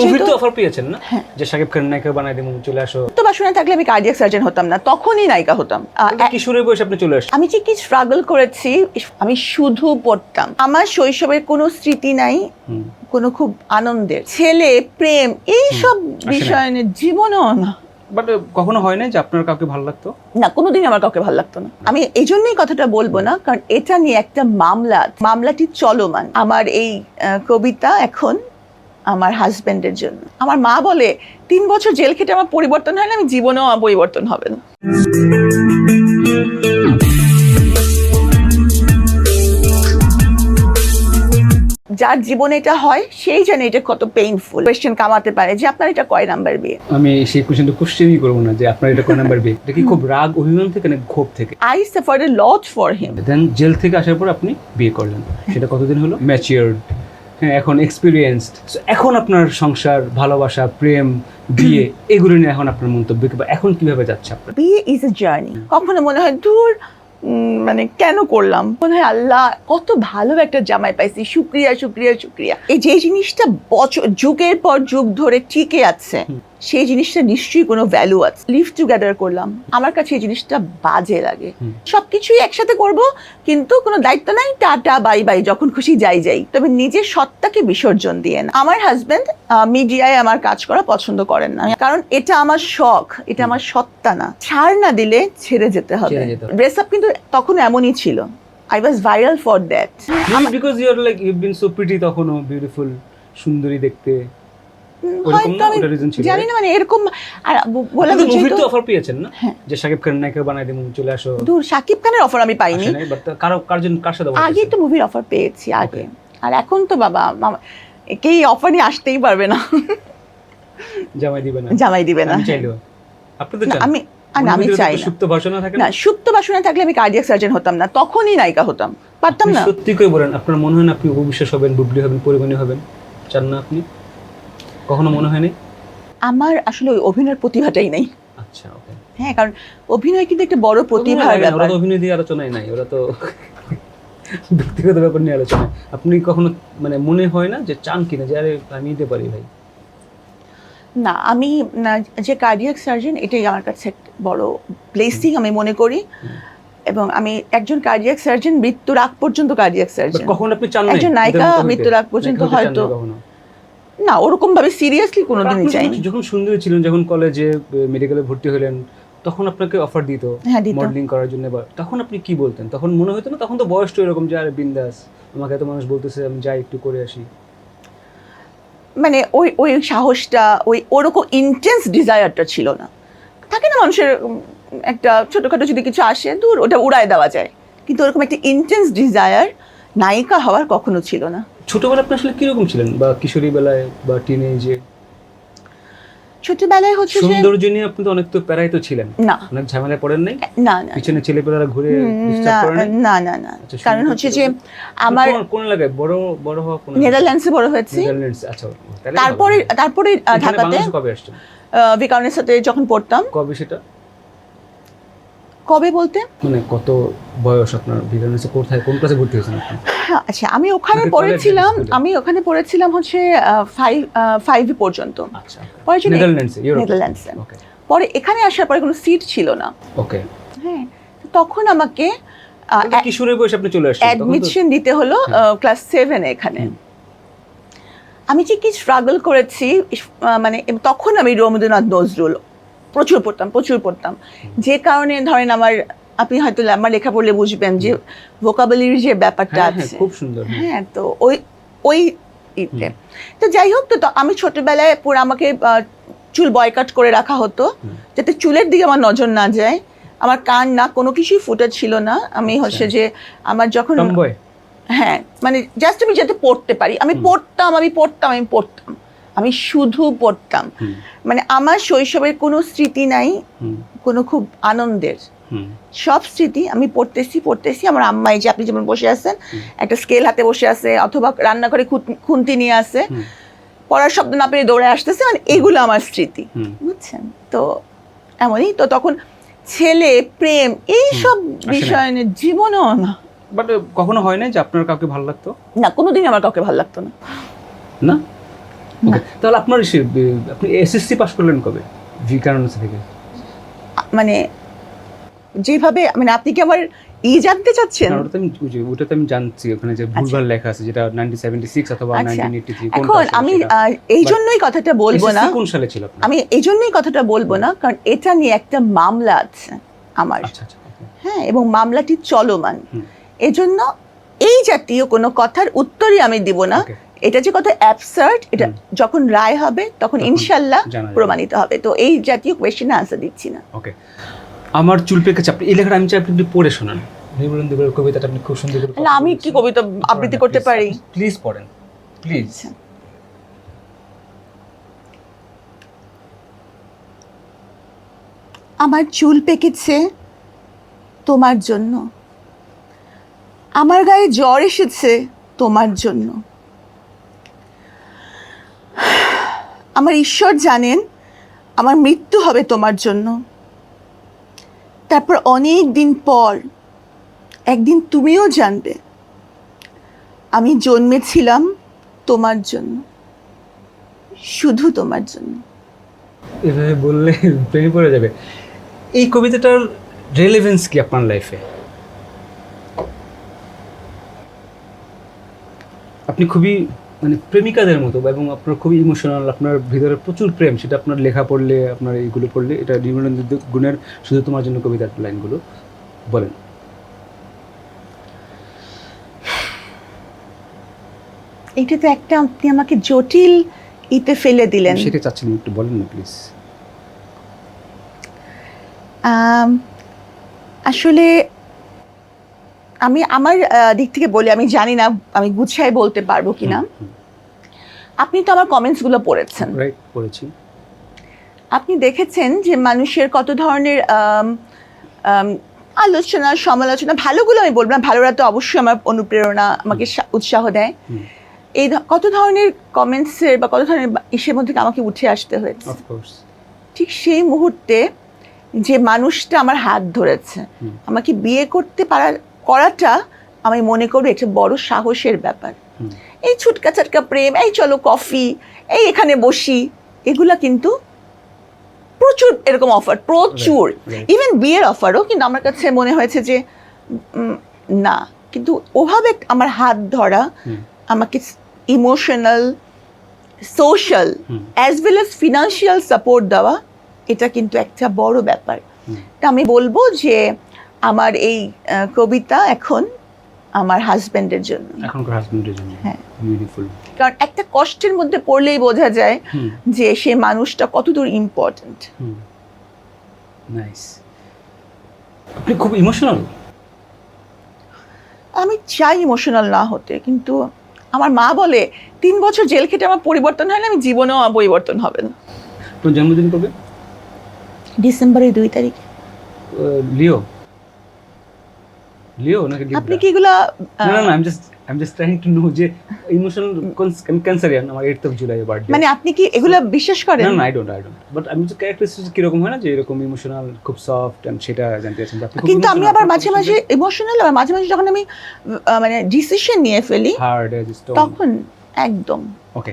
মুভির তো অফার পেয়েছেন না হ্যাঁ। যে শাকিব খান নায়িকা বানাই দেবো চলে আসো। তো বাসনে থাকলে আমি কার্ডিয়াক সার্জন হতাম না তখনই নায়িকা হতাম। কিশোরের বয়সে আপনি চলে আসছেন? আমি যে কি স্ট্রাগল করেছি আমি শুধু পড়তাম। আমার শৈশবের কোনো স্মৃতি নাই কোনো খুব আনন্দের। ছেলে প্রেম এই সব বিষয় নিয়ে জীবনও না। বাট কখনো হয় না যে আপনার কাউকে ভালো লাগতো? না কোনোদিন আমার কাউকে ভালো লাগতো না। আমি এই জন্যই কথাটা বলব না কারণ এটা নিয়ে একটা মামলা মামলাটি চলমান। আমার এই কবিতা এখন আমার হাজবেন্ডের জন্য। আমার মা বলে তিন বছর জেল খেটে আমার পরিবর্তন হয় না আমি জীবনেও আমার পরিবর্তন হবে না। যার জীবনে এটা হয় সেই জানে এটা কত পেইনফুল কোয়েশ্চেন কামাতে পারে যে আপনার এটা কয় নাম্বার বিয়ে? আমি সেই কোশ্চেনটা কোশ্চেনই করব না যে আপনার এটা কোন নাম্বার বিয়ে? এটা কি খুব রাগ অভিমান থেকে না ক্ষোভ থেকে? I suffer a lot for him then jail থেকে আসার পর আপনি বিয়ে করলেন। সেটা কতদিন হলো? ম্যাচিওর্ড হ্যাঁ এখন এক্সপিরিয়েন্সড এখন আপনার সংসার ভালোবাসা প্রেম বিয়ে এগুলো নিয়ে এখন আপনার মন্তব্য কিংবা এখন কীভাবে যাচ্ছে আপনার? বিয়ে ইজ এ জার্নি কখনো মনে হয় দূর মানে কেন করলাম? মনে হয় আল্লাহ কত ভালো একটা জামাই পাইছি। শুক্রিয়া শুক্রিয়া শুক্রিয়া। এই যে জিনিসটা বছর যুগের পর যুগ ধরে টিকে আছে। সেই জিনিসটা নিশ্চয়ই কোনো ভ্যালু আছে। লিভ টুগেদার করলাম। আমার কাছে এই জিনিসটা বাজে লাগে। হুম। সবকিছুই একসাথে করব কিন্তু কোনো দায়িত্ব নাই টাটা বাই বাই যখন খুশি যাই যাই। তবে নিজের সত্তাকে বিসর্জন দিয়ে না। আমার হাজবেন্ড মিডিয়ায় আমার কাজ করা পছন্দ করেন না। কারণ এটা আমার শখ এটা আমার সত্তা না। ছাড় না দিলে ছেড়ে যেতে হবে। ড্রেস আপ কিন্তু তখন এমনই ছিল। I was viral for that because your like you been so pretty তখনও বিউটিফুল সুন্দরী দেখতে। জানি না মানে এরকম আর ব- মুভির তো অফার পেয়েছেন না হ্যাঁ। যে শাকিব খান নায়িকা বানাই দেবো চলে আসো। দূর সাকিব খানের অফার আমি পাইনি। কারও কার জন্য কার সাথে আগে তো মুভির অফার পেয়েছি আগে। আর এখন তো বাবা কেই অফার নিয়ে আসতেই পারবে না। জামাই দিবে না। জামাই দিবে না। আমি আপনি তো আমি না, আমি চাই সুপ্ত বাসনা থাকে না? সুপ্ত বাসনা থাকলে আমি কার্ডিয়াক সার্জন হতাম না তখনই নায়িকা হতাম। পারতাম না। সত্যি করে বলেন আপনার মনে হয় না আপনি অবিশ্বাস হবেন বুবলি হবেন পরিমাণী হবেন? চান না আপনি? কখনো মনে হয়নি? আমার আসলে ওই অভিনয়ের প্রতিভাটাই নেই। আচ্ছা ওকে হ্যাঁ কারণ অভিনয় কিন্তু একটা বড় প্রতিভার ওরা ব্যাপার। তো অভিনয় দিয়ে আলোচনায় নাই ওরা তো ব্যক্তিগত ব্যাপার নিয়ে আলোচনা আপনি কখনো মানে মনে হয় না যে চান কিনা? যে আরে আমি দিতে পারি ভাই। না আমি যে কার্ডিয়াক সার্জন এটাই আমার কাছে একটা বড় ব্লেসিং আমি মনে করি। এবং আমি একজন কার্ডিয়াক সার্জন মৃত্যুর আগ পর্যন্ত কার্ডিয়াক সার্জন কখন আপনি চান একজন নায়িকা? মৃত্যুর আগ পর্যন্ত হয়তো? না ওরকম ভাবে সিরিয়াসলি কোনোদিনই চাইনি যখন সুন্দরী ছিলেন যখন কলেজে মেডিকেলে ভর্তি হলেন তখন আপনাকে অফার দিত হ্যাঁ, মডেলিং করার জন্য তখন আপনি কি বলতেন? তখন মনে হতো না তখন তো বয়সটা এরকম যে আরে বিন্দাস আমাকে এত মানুষ বলতেছে আমি যাই একটু করে আসি। মানে ওই ওই সাহসটা ওই ওরকম ইন্টেন্স ডিজায়ারটা ছিল না। থাকে না মানুষের একটা ছোটোখাটো যদি কিছু আসে দূর ওটা উড়ায় দেওয়া যায়। কিন্তু ওরকম একটা ইন্টেন্স ডিজায়ার নায়িকা হওয়ার কখনো ছিল না। ছোটবেলা আপনি আসলে কীরকম ছিলেন? বা কিশোরী বেলায় বা টিনেজে ছোটবেলায় হচ্ছে যে সৌন্দর্য নিয়ে আপনি তো অনেক তো তো ছিলেন। না। অনেক ঝামেলায় পড়েন নাই? না না। পিছনে ছেলেপেলেরা ঘুরে ডিস্টার্ব না করে না না না। আচ্ছা, কারণ হচ্ছে। যে আমার কোন- এলাকায়? বড় বড় হওয়া কোন নেদারল্যান্ডসে বড় হয়েছি। নেদারল্যান্ডস আচ্ছা তারপরে তারপরে ঢাকাতে কবে আসছেন? বিকারণের সাথে যখন পড়তাম। কবে সেটা? কবে বলতে? মানে কত বয়স আপনার বিজ্ঞানের কোথায় কোন ক্লাসে ভর্তি হয়েছেন আপনি? আচ্ছা আমি ওখানে পড়েছিলাম আমি ওখানে পড়েছিলাম হচ্ছে ফাইভ ফাইভ পর্যন্ত। আচ্ছা পরে নেদারল্যান্ডসে ওকে পরে এখানে আসার পরে কোনো সিট ছিল না। ওকে হ্যাঁ তখন আমাকে কিশোরের বয়সে আপনি চলে অ্যাডমিশন দিতে হলো ক্লাস সেভেন এখানে। আমি যে কি স্ট্রাগল করেছি মানে তখন আমি রবীন্দ্রনাথ নজরুল প্রচুর পড়তাম প্রচুর পড়তাম। যে কারণে ধরেন আমার আপনি হয়তো আমার লেখা পড়লে বুঝবেন যে ভোকাবুলারির যে ব্যাপারটা হ্যাঁ, হ্যাঁ, আছে। খুব সুন্দর হ্যাঁ। তো ওই ওই ইতে। তো যাই হোক তো তো আমি ছোটবেলায় পুরো আমাকে আহ, চুল বয়কাট করে রাখা হতো। যাতে চুলের দিকে আমার নজর না যায়। আমার কান না কোনো কিছুই ফুটে ছিল না। আমি আচ্ছা। হচ্ছে যে আমার যখন হ্যাঁ মানে জাস্ট আমি যাতে পড়তে পারি। আমি পড়তাম আমি পড়তাম আমি পড়তাম। আমি শুধু পড়তাম। মানে আমার শৈশবের কোনো স্মৃতি নাই কোনো খুব আনন্দের। সব স্মৃতি আমি পড়তেছি পড়তেছি। আমার আম্মাই যে আপনি যেমন বসে আছেন একটা স্কেল হাতে বসে আছে অথবা রান্নাঘরে খুন্তি নিয়ে হুম। পড়ার শব্দ না পেরে দৌড়ে আসতেছে মানে এগুলো আমার স্মৃতি। বুঝছেন? তো এমনই তো তখন ছেলে প্রেম এই সব বিষয় নিয়ে জীবনও না। বাট কখনো হয় না যে আপনার কাউকে ভালো লাগতো? না কোনোদিন আমার কাউকে ভালো লাগতো না। না? তাহলে আপনার আপনি এসএসসি পাস করলেন কবে? ভিকারণস থেকে। মানে যেভাবে মানে আপনি কি আমার ই জানতে চাচ্ছেন? না, ওটা তো আমি ওটা তো আমি জানছি ওখানে যে ভুলভাল লেখা আছে যেটা 1976 অথবা আচ্ছা। 1983 এখন আমি এই জন্যই কথাটা বলব না। কোন সালে ছিল আমি এই জন্যই কথাটা বলব না কারণ এটা নিয়ে একটা মামলা আছে আমার। আচ্ছা আচ্ছা হ্যাঁ এবং মামলাটি চলমান। এজন্য এই জাতীয় কোনো কথার উত্তরই আমি দিব না। এটা যে কত অ্যাবসার্ড এটা যখন রায় হবে তখন তখন ইনশাল্লাহ প্রমাণিত হবে। তো এই জাতীয় কোয়েশ্চেনে আনসার দিচ্ছি না। ওকে আমার চুল পেকে চাপ এই লেখাটা আমি চাই আপনি একটু পড়ে শোনান। নির্মলেন্দু কবিতাটা আপনি খুব সুন্দর করে না, আমি কি কবিতা আবৃত্তি করতে পারি? প্লিজ পড়েন প্লিজ আচ্ছা। আমার চুল পেকেছে তোমার জন্য। আমার গায়ে জ্বর এসেছে তোমার জন্য। আমার ঈশ্বর জানেন আমার মৃত্যু হবে তোমার জন্য। তারপর অনেক দিন পর, একদিন তুমিও জানবে, আমি জন্মেছিলাম তোমার জন্য, শুধু তোমার জন্য। এভাবে বললে প্রেমে পড়ে যাবে। এই কবিতাটার রেলেভেন্স কি আপনার লাইফে আপনি খুবই মানে প্রেমিকাদের মতো এবং আপনার খুবই ইমোশনাল আপনার ভিতরে প্রচুর প্রেম সেটা আপনার লেখা পড়লে আপনার এইগুলো পড়লে এটা নির্মলেন্দু গুণের শুধু তোমার জন্য কবিতার লাইনগুলো বলেন। এইটা তো একটা আপনি আমাকে জটিল ইতে ফেলে দিলেন। সেটা চাচ্ছিলাম একটু বলেন না প্লিজ আসলে আমি আমার দিক থেকে বলি আমি জানি না আমি গুছাই বলতে পারব কিনা আপনি তো আমার কমেন্টসগুলো পড়েছেন। পড়েছি। আপনি দেখেছেন যে মানুষের কত ধরনের আলোচনা সমালোচনা ভালোগুলো আমি বলব না ভালোরা তো অবশ্যই আমার অনুপ্রেরণা আমাকে উৎসাহ দেয়। এই কত ধরনের কমেন্টসের বা কত ধরনের ইসের মধ্যে আমাকে উঠে আসতে হয়েছে। ঠিক সেই মুহূর্তে যে মানুষটা আমার হাত ধরেছে আমাকে বিয়ে করতে পারার করাটা আমি মনে করি এটা বড় সাহসের ব্যাপার। এই ছুটকা ছাটকা প্রেম এই চলো কফি এই এখানে বসি এগুলা কিন্তু প্রচুর এরকম অফার প্রচুর। ইভেন বিয়ের অফারও কিন্তু আমার কাছে মনে হয়েছে যে না। কিন্তু ওভাবে আমার হাত ধরা আমাকে emotional social as well as financial support দেওয়া এটা কিন্তু একটা বড় ব্যাপার। তা আমি বলব যে আমার এই কবিতা এখন আমার হাজব্যান্ডের জন্য। এখনকার হাজবেন্ডের জন্য। হ্যাঁ। বিউটিফুল কারণ একটা কষ্টের মধ্যে পড়লেই বোঝা যায় যে সে মানুষটা কতদূর ইম্পর্ট্যান্ট নাইস আপনি খুব ইমোশনাল আমি চাই ইমোশনাল না হতে কিন্তু আমার মা বলে তিন বছর জেল খেটে আমার পরিবর্তন হয় না আমি জীবনেও আমার পরিবর্তন হবে না। তোর জন্মদিন কবে? ডিসেম্বরের দুই তারিখে। লিও? লিও নাকি? আপনি কি এগুলা না না I am just I am just trying to know যে ইমোশনাল ক্যান্সারিয়ান আমার 8th অফ জুলাই বার্থডে মানে আপনি কি এগুলা বিশ্বাস করেন? না না I don't I don't but আমি যে ক্যারেক্টারিস্টিক কি রকম হয় না যে এরকম ইমোশনাল খুব সফট এন্ড সেটা জানতে চাচ্ছেন আপনি কিন্তু আমি আবার মাঝে মাঝে ইমোশনাল আবার মাঝে মাঝে যখন আমি মানে ডিসিশন নিয়ে ফেলি হার্ড তখন একদম। ওকে